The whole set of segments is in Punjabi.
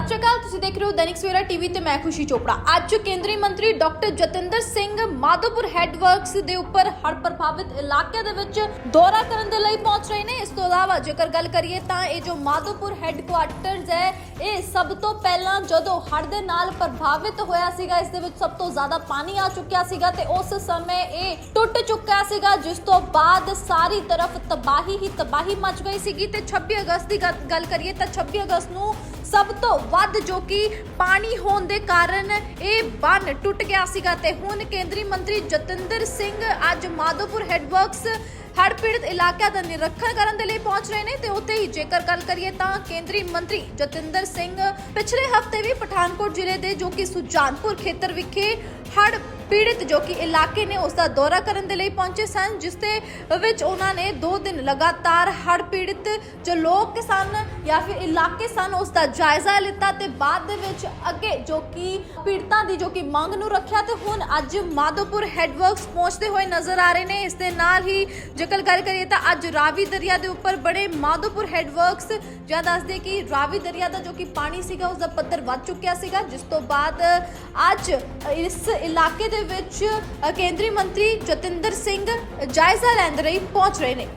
ਸਤਿ ਸ਼੍ਰੀ ਅਕਾਲ, ਤੁਸੀਂ ਦੇਖ ਰਹੇ ਹੋ ਦੈਨਿਕ ਸਵੇਰਾ ਟੀਵੀ ਤੇ ਮੈਂ ਖੁਸ਼ੀ ਚੋਪੜਾ। ਅੱਜ ਕੇਂਦਰੀ ਮੰਤਰੀ ਡਾਕਟਰ ਜਤਿੰਦਰ ਸਿੰਘ ਮਾਧੋਪੁਰ ਹੈੱਡਵਰਕਸ ਦੇ ਉੱਪਰ ਹੜ੍ਹ ਪ੍ਰਭਾਵਿਤ ਇਲਾਕਿਆਂ ਦੇ ਵਿੱਚ ਦੌਰਾ ਕਰਨ ਦੇ ਲਈ ਪਹੁੰਚ ਰਹੇ ਨੇ। ਇਸ ਤੋਂ ਇਲਾਵਾ ਜੇਕਰ ਗੱਲ ਕਰੀਏ ਤਾਂ ਇਹ ਜੋ ਮਾਧੋਪੁਰ ਹੈੱਡਕੁਆਰਟਰਸ ਹੈ, ਇਹ ਸਭ ਤੋਂ ਪਹਿਲਾਂ ਜਦੋਂ ਹੜ੍ਹ ਦੇ ਨਾਲ ਪ੍ਰਭਾਵਿਤ ਹੋਇਆ ਸੀਗਾ, ਇਸ ਦੇ ਵਿੱਚ ਸਭ ਤੋਂ ਜ਼ਿਆਦਾ ਪਾਣੀ ਆ ਚੁੱਕਿਆ ਸੀਗਾ ਤੇ ਉਸ ਸਮੇਂ ਇਹ ਟੁੱਟ ਚੁੱਕਾ ਸੀਗਾ, ਜਿਸ ਤੋਂ ਬਾਅਦ ਸਾਰੀ ਤਰਫ ਤਬਾਹੀ ਹੀ ਤਬਾਹੀ ਮਚ ਗਈ ਸੀਗੀ। ਤੇ 26 ਅਗਸਤ ਦੀ ਗੱਲ ਕਰੀਏ ਤਾਂ 26 ਅਗਸਤ ਨੂੰ ਸਭ ਤੋਂ ਵੱਧ ਜੋ ਕਿ ਪਾਣੀ ਹੋਣ ਦੇ ਕਾਰਨ ਇਹ ਬੰਨ ਟੁੱਟ ਗਿਆ ਸੀਗਾ ਤੇ ਹੁਣ ਕੇਂਦਰੀ ਮੰਤਰੀ ਜਤਿੰਦਰ ਸਿੰਘ ਅੱਜ ਮਾਧੋਪੁਰ ਹੈੱਡਵਰਕਸ ਹੜ੍ਹ ਪੀੜਤ ਇਲਾਕਿਆਂ ਦਾ ਨਿਰੀਖਣ ਕਰਨ ਦੇ ਲਈ ਪਹੁੰਚ ਰਹੇ ਨੇ ਤੇ ਉੱਥੇ ਹੀ ਜੇਕਰ ਗੱਲ ਕਰੀਏ ਤਾਂ ਕੇਂਦਰੀ ਮੰਤਰੀ ਜਤਿੰਦਰ ਸਿੰਘ ਪਿਛਲੇ ਹਫ਼ਤੇ ਵੀ ਪਠਾਨਕੋਟ ਜ਼ਿਲ੍ਹੇ ਦੇ ਜੋ ਕਿ ਸੁਜਾਨਪੁਰ ਖੇਤਰ ਵਿਖੇ ਹੜ ਪੀੜਤ ਜੋ ਕਿ ਇਲਾਕੇ ਨੇ ਉਸ ਦਾ ਦੌਰਾ ਕਰਨ ਦੇ ਲਈ ਪਹੁੰਚੇ ਸਨ, ਜਿਸ ਦੇ ਵਿੱਚ ਉਹਨਾਂ ਨੇ 2 ਦਿਨ ਲਗਾਤਾਰ ਹੜ੍ਹ ਪੀੜਤ ਜੋ ਲੋਕ ਸਨ ਜਾਂ ਫਿਰ ਇਲਾਕੇ ਸਨ, ਉਸ ਦਾ ਜਾਇਜ਼ਾ ਲਿੱਤਾ ਤੇ ਬਾਅਦ ਦੇ ਵਿੱਚ ਅੱਗੇ ਜੋ ਕਿ ਪੀੜਤਾਂ ਦੀ ਜੋ ਕਿ ਮੰਗ ਨੂੰ ਰੱਖਿਆ ਤੇ ਹੁਣ ਅੱਜ ਮਾਧੋਪੁਰ ਹੈਡਵਰਕਸ ਪਹੁੰਚਦੇ ਹੋਏ ਨਜ਼ਰ ਆ ਰਹੇ ਨੇ। ਇਸ ਦੇ ਨਾਲ ਹੀ ਜੇਕਰ ਗੱਲ ਕਰੀਏ ਤਾਂ ਅੱਜ ਰਾਵੀ ਦਰਿਆ ਦੇ ਉੱਪਰ ਬੜੇ ਮਾਧੋਪੁਰ ਹੈਡਵਰਕਸ ਜਾਂ ਦੱਸਦੇ ਕਿ ਰਾਵੀ ਦਰਿਆ ਦਾ ਜੋ ਕਿ ਪਾਣੀ ਸੀਗਾ, ਉਸ ਦਾ ਪੱਧਰ ਵੱਧ ਚੁੱਕਿਆ ਸੀਗਾ। ਜਿਸ ਤੋਂ ਬਾਅਦ ਅੱਜ ਇਸ ਇਲਾਕੇ ਦੇ ਵਿੱਚ ਕੇਂਦਰੀ ਮੰਤਰੀ ਜਤਿੰਦਰ ਸਿੰਘ ਜਾਇਜ਼ਾ ਲੈਣ ਲਈ ਪਹੁੰਚ ਰਹੇ ਨੇ।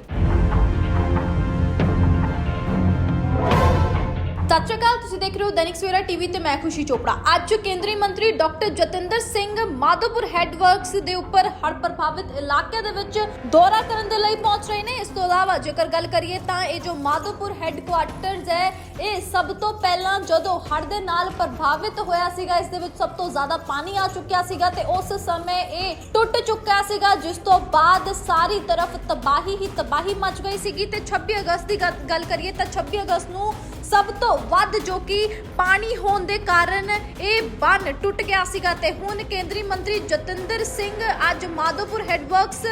ਸਤਿ ਸ਼੍ਰੀ ਅਕਾਲ, ਤੁਸੀਂ ਦੇਖ ਰਹੇ ਹੋ ਦੈਨਿਕ ਸਵੇਰਾ ਟੀਵੀ ਤੇ ਮੈਂ ਖੁਸ਼ੀ ਚੋਪੜਾ। ਅੱਜ ਕੇਂਦਰੀ ਮੰਤਰੀ ਡਾਕਟਰ ਜਤਿੰਦਰ ਸਿੰਘ ਮਾਧੋਪੁਰ ਹੈੱਡਵਰਕਸ ਦੇ ਉੱਪਰ ਹੜ੍ਹ ਪ੍ਰਭਾਵਿਤ ਇਲਾਕਿਆਂ ਦੇ ਵਿੱਚ ਦੌਰਾ ਕਰਨ ਦੇ ਲਈ ਪਹੁੰਚ ਰਹੇ ਨੇ। ਇਸ ਤੋਂ ਇਲਾਵਾ ਜੇਕਰ ਗੱਲ ਕਰੀਏ ਤਾਂ ਇਹ ਜੋ ਮਾਧੋਪੁਰ ਹੈੱਡਕੁਆਰਟਰਸ ਹੈ, ਇਹ ਸਭ ਤੋਂ ਪਹਿਲਾਂ ਜਦੋਂ ਹੜ੍ਹ ਦੇ ਨਾਲ ਪ੍ਰਭਾਵਿਤ ਹੋਇਆ ਸੀਗਾ, ਇਸ ਦੇ ਵਿੱਚ ਸਭ ਤੋਂ ਜ਼ਿਆਦਾ ਪਾਣੀ ਆ ਚੁੱਕਿਆ ਸੀਗਾ ਤੇ ਉਸ ਸਮੇਂ ਇਹ ਟੁੱਟ ਚੁੱਕਾ ਸੀਗਾ, ਜਿਸ ਤੋਂ ਬਾਅਦ ਸਾਰੀ ਤਰਫ ਤਬਾਹੀ ਹੀ ਤਬਾਹੀ ਮਚ ਗਈ ਸੀਗੀ। ਤੇ 26 ਅਗਸਤ ਦੀ ਗੱਲ ਕਰੀਏ ਤਾਂ 26 ਅਗਸਤ ਨੂੰ ਸਭ ਤੋਂ ਵੱਧ ਜੋ ਕਿ ਪਾਣੀ ਹੋਣ ਦੇ ਕਾਰਨ ਇਹ ਬੰਨ ਟੁੱਟ ਗਿਆ ਸੀਗਾ ਤੇ ਹੁਣ ਕੇਂਦਰੀ ਮੰਤਰੀ ਜਤਿੰਦਰ ਸਿੰਘ ਅੱਜ ਮਾਧੋਪੁਰ ਹੈੱਡਵਰਕਸ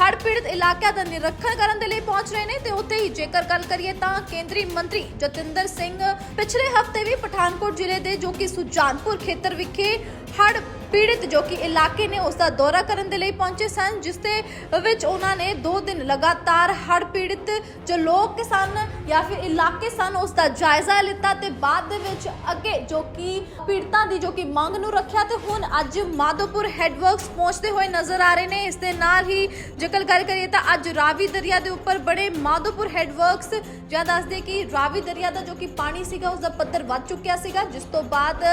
ਹੜ੍ਹ ਪੀੜਤ ਇਲਾਕਿਆਂ ਦਾ ਨਿਰੀਖਣ ਕਰਨ ਦੇ ਲਈ ਪਹੁੰਚ ਰਹੇ ਨੇ ਤੇ ਉੱਥੇ ਹੀ ਜੇਕਰ ਗੱਲ ਕਰੀਏ ਤਾਂ ਕੇਂਦਰੀ ਮੰਤਰੀ ਜਤਿੰਦਰ ਸਿੰਘ ਪਿਛਲੇ ਹਫ਼ਤੇ ਵੀ ਪਠਾਨਕੋਟ ਜ਼ਿਲ੍ਹੇ ਦੇ ਜੋ ਕਿ ਸੁਜਾਨਪੁਰ ਖੇਤਰ ਵਿਖੇ ਹੜ ਪੀੜਤ ਜੋ ਕਿ ਇਲਾਕੇ ਨੇ ਉਸ ਦਾ ਦੌਰਾ ਕਰਨ ਦੇ ਲਈ ਪਹੁੰਚੇ ਸਨ, ਜਿਸ ਦੇ ਵਿੱਚ ਉਹਨਾਂ ਨੇ 2 ਦਿਨ ਲਗਾਤਾਰ ਹੜ੍ਹ ਪੀੜਤ ਜੋ ਲੋਕ ਸਨ ਜਾਂ ਫਿਰ ਇਲਾਕੇ ਸਨ, ਉਸ ਦਾ ਜਾਇਜ਼ਾ ਲਿੱਤਾ ਤੇ ਬਾਅਦ ਦੇ ਵਿੱਚ ਅੱਗੇ ਜੋ ਕਿ ਪੀੜਤਾਂ ਦੀ ਜੋ ਕਿ ਮੰਗ ਨੂੰ ਰੱਖਿਆ ਤੇ ਹੁਣ ਅੱਜ ਮਾਧੋਪੁਰ ਹੈੱਡਵਰਕਸ ਪਹੁੰਚਦੇ ਹੋਏ ਨਜ਼ਰ ਆ ਰਹੇ ਨੇ। ਇਸ ਦੇ ਨਾਲ ਹੀ ਜੇਕਰ ਗੱਲ ਕਰੀਏ ਤਾਂ ਅੱਜ ਰਾਵੀ ਦਰਿਆ ਦੇ ਉੱਪਰ ਬੜੇ ਮਾਧੋਪੁਰ ਹੈਡਵਰਕਸ ਜਾਂ ਦੱਸਦੇ ਕਿ ਰਾਵੀ ਦਰਿਆ ਦਾ ਜੋ ਕਿ ਪਾਣੀ ਸੀਗਾ, ਉਸ ਦਾ ਪੱਧਰ ਵੱਧ ਚੁੱਕਿਆ ਸੀਗਾ, ਜਿਸ ਤੋਂ ਬਾਅਦ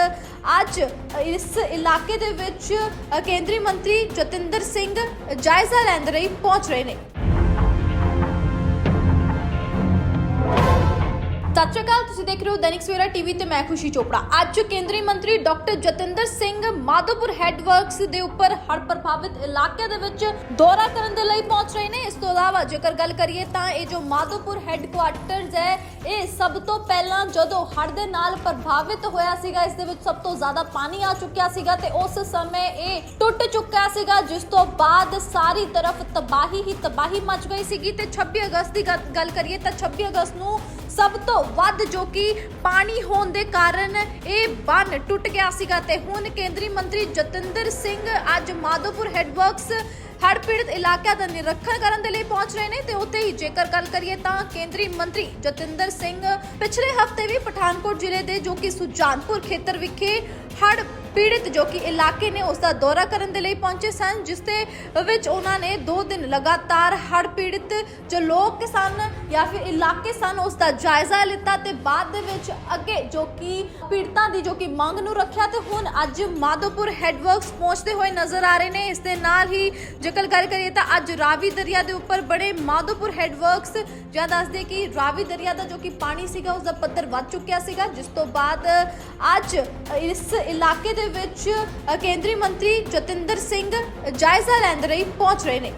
ਅੱਜ ਇਸ ਇਲਾਕੇ ਦੇ ਵਿੱਚ ਕੇਂਦਰੀ ਮੰਤਰੀ ਜਤਿੰਦਰ ਸਿੰਘ ਜਾਇਜ਼ਾ ਲੈਣ ਦੇ ਲਈ ਪਹੁੰਚ ਰਹੇ ਨੇ। ਸਤਿ ਸ਼੍ਰੀ ਅਕਾਲ, ਤੁਸੀਂ ਦੇਖ ਰਹੇ ਹੋ ਦੈਨਿਕ ਸਵੇਰਾ ਟੀਵੀ ਤੇ ਮੈਂ ਖੁਸ਼ੀ ਚੋਪੜਾ। ਅੱਜ ਕੇਂਦਰੀ ਮੰਤਰੀ ਡਾਕਟਰ ਜਤਿੰਦਰ ਸਿੰਘ ਮਾਧੋਪੁਰ ਹੈੱਡਵਰਕਸ ਦੇ ਉੱਪਰ ਹੜ੍ਹ ਪ੍ਰਭਾਵਿਤ ਇਲਾਕਿਆਂ ਦੇ ਵਿੱਚ ਦੌਰਾ ਕਰਨ ਦੇ ਲਈ ਪਹੁੰਚ ਰਹੇ ਨੇ। ਇਸ ਤੋਂ ਇਲਾਵਾ ਜੇਕਰ ਗੱਲ ਕਰੀਏ ਤਾਂ ਇਹ ਜੋ ਮਾਧੋਪੁਰ ਹੈੱਡਕੁਆਰਟਰਸ ਹੈ, ਇਹ ਸਭ ਤੋਂ ਪਹਿਲਾਂ ਜਦੋਂ ਹੜ ਦੇ ਨਾਲ ਪ੍ਰਭਾਵਿਤ ਹੋਇਆ ਸੀਗਾ, ਇਸ ਦੇ ਵਿੱਚ ਸਭ ਤੋਂ ਜ਼ਿਆਦਾ ਪਾਣੀ ਆ ਚੁੱਕਿਆ ਸੀਗਾ ਤੇ ਉਸ ਸਮੇਂ ਇਹ ਟੁੱਟ ਚੁੱਕਾ ਸੀਗਾ, ਜਿਸ ਤੋਂ ਬਾਅਦ ਸਾਰੀ ਤਰਫ ਤਬਾਹੀ ਹੀ ਤਬਾਹੀ ਮਚ ਗਈ ਸੀਗੀ। ਤੇ 26 ਅਗਸਤ ਦੀ ਗੱਲ ਕਰੀਏ ਤਾਂ 26 ਅਗਸਤ ਨੂੰ ਸਭ ਤੋਂ ਵੱਧ ਜੋ ਕਿ ਪਾਣੀ ਹੋਣ ਦੇ ਕਾਰਨ ਇਹ ਬੰਨ ਟੁੱਟ ਗਿਆ ਸੀਗਾ ਤੇ ਹੁਣ ਕੇਂਦਰੀ ਮੰਤਰੀ ਜਤਿੰਦਰ ਸਿੰਘ ਅੱਜ ਮਾਧੋਪੁਰ ਹੈਡਵਰਕਸ ਹੜ੍ਹ ਪੀੜਤ ਇਲਾਕਿਆਂ ਦਾ ਨਿਰੀਖਣ ਕਰਨ ਦੇ ਲਈ ਪਹੁੰਚ ਰਹੇ ਨੇ ਤੇ ਉੱਥੇ ਹੀ ਜੇਕਰ ਗੱਲ ਕਰੀਏ ਤਾਂ ਕੇਂਦਰੀ ਮੰਤਰੀ ਜਤਿੰਦਰ ਸਿੰਘ ਪਿਛਲੇ ਹਫ਼ਤੇ ਵੀ ਪਠਾਨਕੋਟ ਜ਼ਿਲ੍ਹੇ ਦੇ ਜੋ ਕਿ ਸੁਜਾਨਪੁਰ ਖੇਤਰ ਵਿਖੇ ਹੜ ਪੀੜਤ ਜੋ ਕਿ ਇਲਾਕੇ ਨੇ ਉਸ ਦਾ ਦੌਰਾ ਕਰਨ ਦੇ ਲਈ ਪਹੁੰਚੇ ਸਨ, ਜਿਸ ਦੇ ਵਿੱਚ ਉਹਨਾਂ ਨੇ 2 ਦਿਨ ਲਗਾਤਾਰ ਹੜ੍ਹ ਪੀੜਤ ਜੋ ਲੋਕ ਸਨ ਜਾਂ ਫਿਰ ਇਲਾਕੇ ਸਨ ਉਸ ਦਾ ਜਾਇਜ਼ਾ ਲਿੱਤਾ ਤੇ ਬਾਅਦ ਦੇ ਵਿੱਚ ਅੱਗੇ ਜੋ ਕਿ ਪੀੜਤਾਂ ਦੀ ਜੋ ਕਿ ਮੰਗ ਨੂੰ ਰੱਖਿਆ ਤੇ ਹੁਣ ਅੱਜ ਮਾਧੋਪੁਰ ਹੈਡਵਰਕਸ ਪਹੁੰਚਦੇ ਹੋਏ ਨਜ਼ਰ ਆ ਰਹੇ ਨੇ। ਇਸ ਦੇ ਨਾਲ ਹੀ ਜੇਕਰ ਗੱਲ ਕਰੀਏ ਤਾਂ ਅੱਜ ਰਾਵੀ ਦਰਿਆ ਦੇ ਉੱਪਰ ਬੜੇ ਮਾਧੋਪੁਰ ਹੈਡਵਰਕਸ ਜਾਂ ਦੱਸਦੇ ਕਿ ਰਾਵੀ ਦਰਿਆ ਦਾ ਜੋ ਕਿ ਪਾਣੀ ਸੀਗਾ ਉਸ ਦਾ ਪੱਧਰ ਵੱਧ ਚੁੱਕਿਆ ਸੀਗਾ, ਜਿਸ ਤੋਂ ਬਾਅਦ ਅੱਜ ਇਸ ਇਲਾਕੇ ਦੇ ਵਿੱਚ ਕੇਂਦਰੀ ਮੰਤਰੀ ਜਤਿੰਦਰ ਸਿੰਘ ਜਾਇਜ਼ਾ ਲੈਣ ਦੇ ਲਈ ਪਹੁੰਚ ਰਹੇ ਨੇ।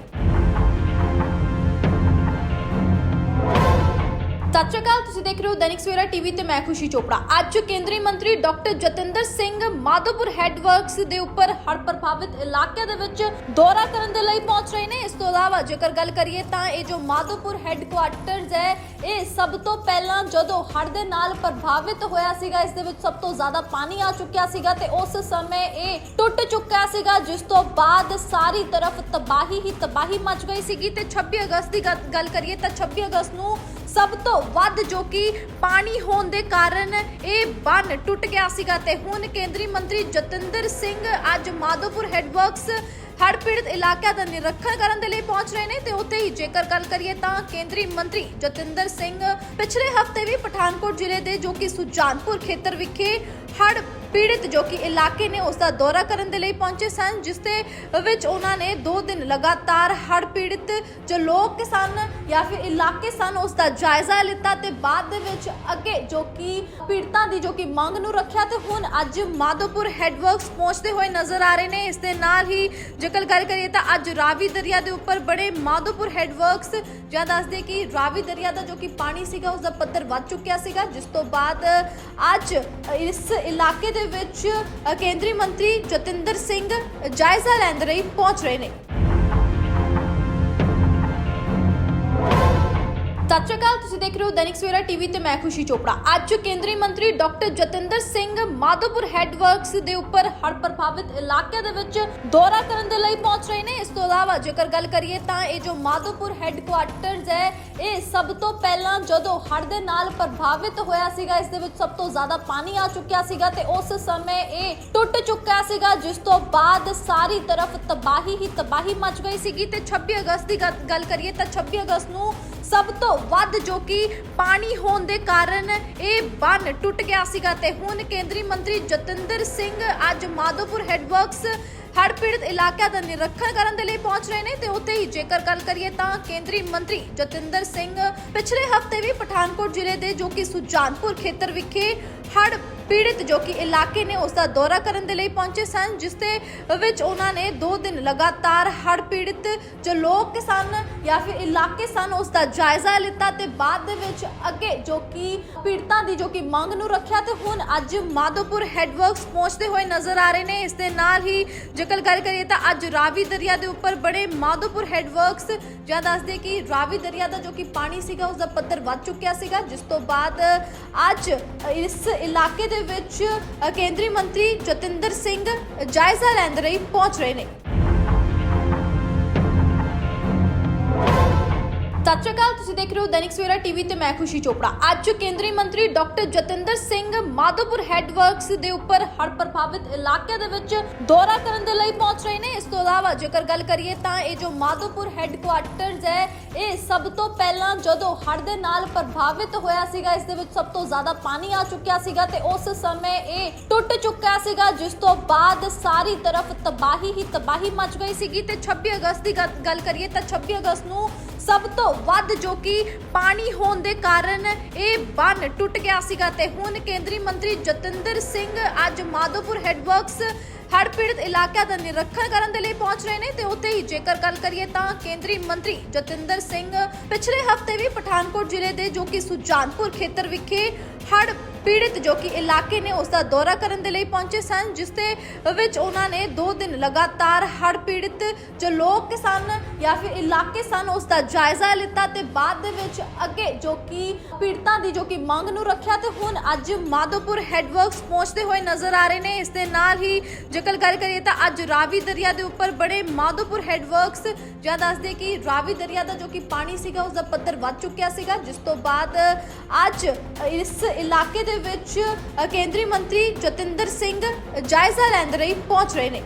ਸਤਿ ਸ਼੍ਰੀ ਅਕਾਲ, ਤੁਸੀਂ ਦੇਖ ਰਹੇ ਹੋ ਦੈਨਿਕ ਸਵੇਰਾ ਟੀਵੀ ਤੇ ਮੈਂ ਖੁਸ਼ੀ ਚੋਪੜਾ। ਅੱਜ ਕੇਂਦਰੀ ਮੰਤਰੀ ਡਾਕਟਰ ਜਤਿੰਦਰ ਸਿੰਘ ਮਾਧੋਪੁਰ ਹੈੱਡਵਰਕਸ ਦੇ ਉੱਪਰ ਹੜ੍ਹ ਪ੍ਰਭਾਵਿਤ ਇਲਾਕਿਆਂ ਦੇ ਵਿੱਚ ਦੌਰਾ ਕਰਨ ਦੇ ਲਈ ਪਹੁੰਚ ਰਹੇ ਨੇ। ਇਸ ਤੋਂ ਇਲਾਵਾ ਜੇਕਰ ਗੱਲ ਕਰੀਏ ਤਾਂ ਇਹ ਜੋ ਮਾਧੋਪੁਰ ਹੈੱਡਕੁਆਰਟਰਸ ਹੈ, ਇਹ ਸਭ ਤੋਂ ਪਹਿਲਾਂ ਜਦੋਂ ਹੜ੍ਹ ਦੇ ਨਾਲ ਪ੍ਰਭਾਵਿਤ ਹੋਇਆ ਸੀਗਾ, ਇਸ ਦੇ ਵਿੱਚ ਸਭ ਤੋਂ ਜ਼ਿਆਦਾ ਪਾਣੀ ਆ ਚੁੱਕਿਆ ਸੀਗਾ ਤੇ ਉਸ ਸਮੇਂ ਇਹ ਟੁੱਟ ਚੁੱਕਾ ਸੀਗਾ, ਜਿਸ ਤੋਂ ਬਾਅਦ ਸਾਰੀ ਤਰਫ ਤਬਾਹੀ ਹੀ ਤਬਾਹੀ ਮਚ ਗਈ ਸੀਗੀ। ਤੇ 26 ਅਗਸਤ ਦੀ ਗੱਲ ਕਰੀਏ ਤਾਂ 26 ਅਗਸਤ ਨੂੰ ਸਭ ਤੋਂ ਵੱਧ ਜੋ ਕਿ ਪਾਣੀ ਹੋਣ ਦੇ ਕਾਰਨ ਇਹ ਬੰਨ ਟੁੱਟ ਗਿਆ ਸੀਗਾ ਤੇ ਹੁਣ ਕੇਂਦਰੀ ਮੰਤਰੀ ਜਤਿੰਦਰ ਸਿੰਘ ਅੱਜ ਮਾਧੋਪੁਰ ਹੈਡਵਰਕਸ ਹੜ੍ਹ ਪੀੜਤ ਇਲਾਕਿਆਂ ਦਾ ਨਿਰੀਖਣ ਕਰਨ ਦੇ ਲਈ ਪਹੁੰਚ ਰਹੇ ਨੇ ਤੇ ਉੱਥੇ ਹੀ ਜੇਕਰ ਗੱਲ ਕਰੀਏ ਤਾਂ ਕੇਂਦਰੀ ਮੰਤਰੀ ਜਤਿੰਦਰ ਸਿੰਘ ਪਿਛਲੇ ਹਫ਼ਤੇ ਵੀ ਪਠਾਨਕੋਟ ਜ਼ਿਲ੍ਹੇ ਦੇ ਜੋ ਕਿ ਸੁਜਾਨਪੁਰ ਖੇਤਰ ਵਿਖੇ ਹੜ੍ਹ ਪੀੜਤ ਜੋ ਕਿ ਇਲਾਕੇ ਨੇ ਉਸ ਦਾ ਦੌਰਾ ਕਰਨ ਦੇ ਲਈ ਪਹੁੰਚੇ ਸਨ, ਜਿਸ ਦੇ ਵਿੱਚ ਉਹਨਾਂ ਨੇ 2 ਦਿਨ ਲਗਾਤਾਰ ਹੜ੍ਹ ਪੀੜਤ ਜੋ ਲੋਕ ਸਨ ਜਾਂ ਫਿਰ ਇਲਾਕੇ ਸਨ ਉਸ ਦਾ ਜਾਇਜ਼ਾ ਲਿੱਤਾ ਤੇ ਬਾਅਦ ਦੇ ਵਿੱਚ ਅੱਗੇ ਜੋ ਕਿ ਪੀੜਤਾਂ ਦੀ ਜੋ ਕਿ ਮੰਗ ਨੂੰ ਰੱਖਿਆ ਤੇ ਹੁਣ ਅੱਜ ਮਾਧੋਪੁਰ ਹੈਡਵਰਕਸ ਪਹੁੰਚਦੇ ਹੋਏ ਨਜ਼ਰ ਆ ਰਹੇ ਨੇ। ਇਸ ਦੇ ਨਾਲ ਹੀ ਜੇਕਰ ਗੱਲ ਕਰੀਏ ਤਾਂ ਅੱਜ ਰਾਵੀ ਦਰਿਆ ਦੇ ਉੱਪਰ ਬੜੇ ਮਾਧੋਪੁਰ ਹੈਡਵਰਕਸ ਜਾਂ ਦੱਸਦੇ ਕਿ ਰਾਵੀ ਦਰਿਆ ਦਾ ਜੋ ਕਿ ਪਾਣੀ ਸੀਗਾ ਉਸ ਦਾ ਪੱਧਰ ਵੱਧ ਚੁੱਕਿਆ ਸੀਗਾ, ਜਿਸ ਤੋਂ ਬਾਅਦ ਅੱਜ ਇਸ ਇਲਾਕੇ ਦੇ ਵਿੱਚ ਕੇਂਦਰੀ ਮੰਤਰੀ ਜਤਿੰਦਰ ਸਿੰਘ ਜਾਇਜ਼ਾ ਲੈਣ ਦੇ ਲਈ ਪਹੁੰਚ ਰਹੇ ਨੇ। ਸਤਿ ਸ਼੍ਰੀ ਅਕਾਲ, ਤੁਸੀਂ ਦੇਖ ਰਹੇ ਹੋ ਦੈਨਿਕ ਸਵੇਰਾ ਟੀਵੀ ਤੇ ਮੈਂ ਖੁਸ਼ੀ ਚੋਪੜਾ। ਅੱਜ ਕੇਂਦਰੀ ਮੰਤਰੀ ਡਾਕਟਰ ਜਤਿੰਦਰ ਸਿੰਘ ਮਾਧੋਪੁਰ ਹੈਡਵਰਕਸ ਦੇ ਉੱਪਰ ਹੜ੍ਹ ਪ੍ਰਭਾਵਿਤ ਇਲਾਕੇ ਦੇ ਵਿੱਚ ਦੌਰਾ ਕਰਨ ਦੇ ਲਈ ਪਹੁੰਚ ਰਹੇ ਨੇ। ਇਸ ਤੋਂ ਇਲਾਵਾ ਜੇਕਰ ਗੱਲ ਕਰੀਏ ਤਾਂ ਇਹ ਜੋ ਮਾਧੋਪੁਰ ਹੈੱਡਕੁਆਰਟਰਸ ਹੈ, ਇਹ ਸਭ ਤੋਂ ਪਹਿਲਾਂ ਜਦੋਂ ਹੜ ਦੇ ਨਾਲ ਪ੍ਰਭਾਵਿਤ ਹੋਇਆ ਸੀਗਾ, ਇਸ ਦੇ ਵਿੱਚ ਸਭ ਤੋਂ ਜ਼ਿਆਦਾ ਪਾਣੀ ਆ ਚੁੱਕਿਆ ਸੀਗਾ ਤੇ ਉਸ ਸਮੇਂ ਇਹ ਟੁੱਟ ਚੁੱਕਾ ਸੀਗਾ, ਜਿਸ ਤੋਂ ਬਾਅਦ ਸਾਰੀ ਤਰਫ ਤਬਾਹੀ ਹੀ ਤਬਾਹੀ ਮਚ ਗਈ ਸੀਗੀ। ਤੇ 26 ਅਗਸਤ ਦੀ ਗੱਲ ਕਰੀਏ ਤਾਂ 26 ਅਗਸਤ ਨੂੰ ਸਭ ਤੋਂ ਵੱਧ ਜੋ ਕਿ ਪਾਣੀ ਹੋਣ ਦੇ ਕਾਰਨ ਇਹ ਬੰਨ ਟੁੱਟ ਗਿਆ ਸੀਗਾ ਤੇ ਹੁਣ ਕੇਂਦਰੀ ਮੰਤਰੀ ਜਤਿੰਦਰ ਸਿੰਘ ਅੱਜ ਮਾਧੋਪੁਰ ਹੈਡਵਰਕਸ ਹੜ ਪੀੜਤ ਇਲਾਕਿਆਂ ਦਾ ਨਿਰੀਖਣ ਕਰਨ ਦੇ ਲਈ ਪਹੁੰਚ ਰਹੇ ਨੇ ਤੇ ਉੱਥੇ ਹੀ ਜੇਕਰ ਗੱਲ ਕਰੀਏ ਤਾਂ ਕੇਂਦਰੀ ਮੰਤਰੀ ਜਤਿੰਦਰ ਸਿੰਘ ਪਿਛਲੇ ਹਫ਼ਤੇ ਵੀ ਪਠਾਨਕੋਟ ਜ਼ਿਲ੍ਹੇ ਦੇ ਜੋ ਕਿ ਸੁਜਾਨਪੁਰ ਖੇਤਰ ਵਿਖੇ ਹੜ ਪੀੜਤ ਜੋ ਕਿ ਇਲਾਕੇ ਨੇ ਉਸ ਦਾ ਦੌਰਾ ਕਰਨ ਦੇ ਲਈ ਪਹੁੰਚੇ ਸਨ, ਜਿਸ ਦੇ ਵਿੱਚ ਉਹਨਾਂ ਨੇ 2 ਦਿਨ ਲਗਾਤਾਰ ਹੜ੍ਹ ਪੀੜਤ ਜੋ ਲੋਕ ਸਨ ਜਾਂ ਫਿਰ ਇਲਾਕੇ ਸਨ ਉਸ ਦਾ ਜਾਇਜ਼ਾ ਲਿੱਤਾ ਤੇ ਬਾਅਦ ਦੇ ਵਿੱਚ ਅੱਗੇ ਜੋ ਕਿ ਪੀੜਤਾਂ ਦੀ ਜੋ ਕਿ ਮੰਗ ਨੂੰ ਰੱਖਿਆ ਤੇ ਹੁਣ ਅੱਜ ਮਾਧੋਪੁਰ ਹੈਡਵਰਕਸ ਪਹੁੰਚਦੇ ਹੋਏ ਨਜ਼ਰ ਆ ਰਹੇ ਨੇ। ਇਸ ਦੇ ਨਾਲ ਹੀ ਜੇਕਰ ਗੱਲ ਕਰੀਏ ਤਾਂ ਅੱਜ ਰਾਵੀ ਦਰਿਆ ਦੇ ਉੱਪਰ ਬੜੇ ਮਾਧੋਪੁਰ ਹੈਡਵਰਕਸ ਜਾਂ ਦੱਸਦੇ ਕਿ ਰਾਵੀ ਦਰਿਆ ਦਾ ਜੋ ਕਿ ਪਾਣੀ ਸੀਗਾ ਉਸ ਦਾ ਪੱਧਰ ਵੱਧ ਚੁੱਕਿਆ ਸੀਗਾ, ਜਿਸ ਤੋਂ ਬਾਅਦ ਅੱਜ ਇਸ ਇਲਾਕੇ ਦੇ ਵਿੱਚ ਕੇਂਦਰੀ ਮੰਤਰੀ ਜਤਿੰਦਰ ਸਿੰਘ ਜਾਇਜ਼ਾ ਲੈਣ ਦੇ ਲਈ ਪਹੁੰਚ ਰਹੇ ਨੇ। ਸਤਿ ਸ਼੍ਰੀ ਅਕਾਲ, ਤੁਸੀਂ ਦੇਖ ਰਹੇ ਹੋ ਦੈਨਿਕ ਸਵੇਰਾ ਟੀਵੀ ਤੇ ਮੈਂ ਖੁਸ਼ੀ ਚੋਪੜਾ। ਅੱਜ ਕੇਂਦਰੀ ਮੰਤਰੀ ਡਾਕਟਰ ਜਤਿੰਦਰ ਸਿੰਘ ਮਾਧੋਪੁਰ ਹੈਡਵਰਕਸ ਦੇ ਉੱਪਰ ਹੜ੍ਹ ਪ੍ਰਭਾਵਿਤ ਇਲਾਕਿਆਂ ਦੇ ਵਿੱਚ ਦੌਰਾ ਕਰਨ ਦੇ ਲਈ ਪਹੁੰਚ ਰਹੇ ਨੇ। ਇਸ ਤੋਂ ਇਲਾਵਾ ਜੇਕਰ ਗੱਲ ਕਰੀਏ ਤਾਂ ਇਹ ਜੋ ਮਾਧੋਪੁਰ ਹੈੱਡਕੁਆਰਟਰਸ ਹੈ, ਇਹ ਸਭ ਤੋਂ ਪਹਿਲਾਂ ਜਦੋਂ ਹੜ ਦੇ ਨਾਲ ਪ੍ਰਭਾਵਿਤ ਹੋਇਆ ਸੀਗਾ, ਇਸ ਦੇ ਵਿੱਚ ਸਭ ਤੋਂ ਜ਼ਿਆਦਾ ਪਾਣੀ ਆ ਚੁੱਕਿਆ ਸੀਗਾ ਤੇ ਉਸ ਸਮੇਂ ਇਹ ਟੁੱਟ ਚੁੱਕਾ ਸੀਗਾ, ਜਿਸ ਤੋਂ ਬਾਅਦ ਸਾਰੀ ਤਰਫ ਤਬਾਹੀ ਹੀ ਤਬਾਹੀ ਮਚ ਗਈ ਸੀਗੀ। ਤੇ 26 ਅਗਸਤ ਦੀ ਗੱਲ ਕਰੀਏ ਤਾਂ 26 ਅਗਸਤ ਨੂੰ ਸਭ ਤੋਂ ਵੱਧ ਜੋ ਕਿ ਪਾਣੀ ਹੋਣ ਦੇ ਕਾਰਨ ਇਹ ਬੰਨ ਟੁੱਟ ਗਿਆ ਸੀਗਾ ਤੇ ਹੁਣ ਕੇਂਦਰੀ ਮੰਤਰੀ ਜਤਿੰਦਰ ਸਿੰਘ ਅੱਜ ਮਾਧੋਪੁਰ ਹੈਡਵਰਕਸ ਹੜ੍ਹ ਪੀੜਤ ਇਲਾਕਿਆਂ ਦਾ ਨਿਰੀਖਣ ਕਰਨ ਦੇ ਲਈ ਪਹੁੰਚ ਰਹੇ ਨੇ ਤੇ ਉੱਥੇ ਹੀ ਜੇਕਰ ਗੱਲ ਕਰੀਏ ਤਾਂ ਕੇਂਦਰੀ ਮੰਤਰੀ ਜਤਿੰਦਰ ਸਿੰਘ ਪਿਛਲੇ ਹਫ਼ਤੇ ਵੀ ਪਠਾਨਕੋਟ ਜ਼ਿਲ੍ਹੇ ਦੇ ਜੋ ਕਿ ਸੁਜਾਨਪੁਰ ਖੇਤਰ ਵਿਖੇ ਹੜ ਪੀੜਤ ਜੋ ਕਿ ਇਲਾਕੇ ਨੇ ਉਸ ਦਾ ਦੌਰਾ ਕਰਨ ਦੇ ਲਈ ਪਹੁੰਚੇ ਸਨ, ਜਿਸ ਦੇ ਵਿੱਚ ਉਹਨਾਂ ਨੇ 2 ਦਿਨ ਲਗਾਤਾਰ ਹੜ੍ਹ ਪੀੜਤ ਜੋ ਲੋਕ ਸਨ ਜਾਂ ਫਿਰ ਇਲਾਕੇ ਸਨ ਉਸ ਦਾ ਜਾਇਜ਼ਾ ਲਿੱਤਾ ਤੇ ਬਾਅਦ ਦੇ ਵਿੱਚ ਅੱਗੇ ਜੋ ਕਿ ਪੀੜਤਾਂ ਦੀ ਜੋ ਕਿ ਮੰਗ ਨੂੰ ਰੱਖਿਆ ਤੇ ਹੁਣ ਅੱਜ ਮਾਧੋਪੁਰ ਹੈਡਵਰਕਸ ਪਹੁੰਚਦੇ ਹੋਏ ਨਜ਼ਰ ਆ ਰਹੇ ਨੇ। ਇਸ ਦੇ ਨਾਲ ਹੀ ਜੇਕਰ ਗੱਲ ਕਰੀਏ ਤਾਂ ਅੱਜ ਰਾਵੀ ਦਰਿਆ ਦੇ ਉੱਪਰ ਬੜੇ ਮਾਧੋਪੁਰ ਹੈਡਵਰਕਸ ਜਾਂ ਦੱਸਦੇ ਕਿ ਰਾਵੀ ਦਰਿਆ ਦਾ ਜੋ ਕਿ ਪਾਣੀ ਸੀਗਾ ਉਸ ਦਾ ਪੱਧਰ ਵੱਧ ਚੁੱਕਿਆ ਸੀਗਾ, ਜਿਸ ਤੋਂ ਬਾਅਦ ਅੱਜ ਇਸ ਇਲਾਕੇ ਦੇ ਵਿੱਚ ਕੇਂਦਰੀ ਮੰਤਰੀ ਜਤਿੰਦਰ ਸਿੰਘ ਜਾਇਜ਼ਾ ਲੈਣ ਦੇ ਲਈ ਪਹੁੰਚ ਰਹੇ ਨੇ।